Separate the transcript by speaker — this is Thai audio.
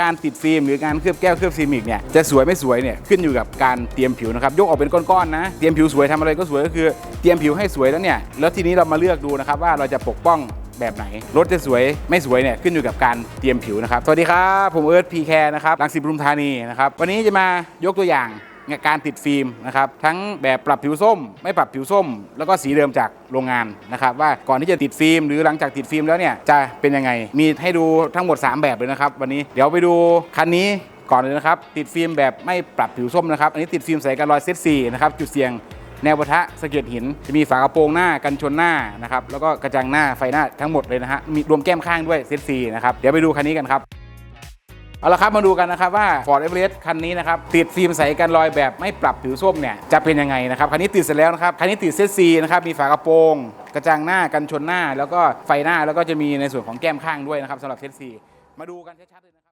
Speaker 1: การติดฟิล์มหรือการเคลือบแก้วเคลือบซีมิกเนี่ยจะสวยไม่สวยเนี่ยขึ้นอยู่กับการเตรียมผิวนะครับยกออกเป็นก้อนๆนะเตรียมผิวสวยทำอะไรก็สวยก็คือเตรียมผิวให้สวยแล้วเนี่ยแล้วทีนี้เรามาเลือกดูนะครับว่าเราจะปกป้องแบบไหนรถจะสวยไม่สวยเนี่ยขึ้นอยู่กับการเตรียมผิวนะครับสวัสดีครับผมเอิร์ธพีแคร์นะครับรังสิตปทุมธานีนะครับวันนี้จะมายกตัวอย่าง การติดฟิล์มนะครับทั้งแบบปรับผิวส้ม ไม่ปรับผิวส้ม แล้วก็สีเดิมจากโรงงานนะครับว่าก่อนที่จะติดฟิล์มหรือหลังจากติดฟิล์มแล้วเนี่ยจะเป็นยังไง มีให้ดูทั้งหมด 3 แบบเลยนะครับ วันนี้เดี๋ยวไปดูคันนี้ก่อนเลยนะครับติดฟิล์มแบบไม่ปรับผิวส้มนะครับอันนี้ติดฟิล์มใส่กันรอยเซตซีนะครับจุดเสี่ยงแนวปะทะสะเก็ดหิน จะมีฝากระโปรงหน้ากันชนหน้านะครับแล้วก็กระจังหน้าไฟหน้าทั้งหมดเลยนะฮะมีรวมแก้มข้างด้วยเซตซีนะครับเดี๋ยวไปดูคันนี้กันครับ เอาละครับมาดูกันนะครับว่า Ford Everest คันนี้นะครับติดฟิล์มใสกันรอยแบบไม่ปรับผิวส้มเนี่ยจะเป็นยังไงนะครับคันนี้ติดเสร็จแล้วนะครับคันนี้ติดเซตซีนะครับมีฝากระโปรงกระจังหน้ากันชนหน้า แล้วก็ไฟหน้าแล้วก็จะมีในส่วนของแก้มข้างด้วยนะครับสำหรับเซตซีมาดูกันชัดๆเลยนะครับ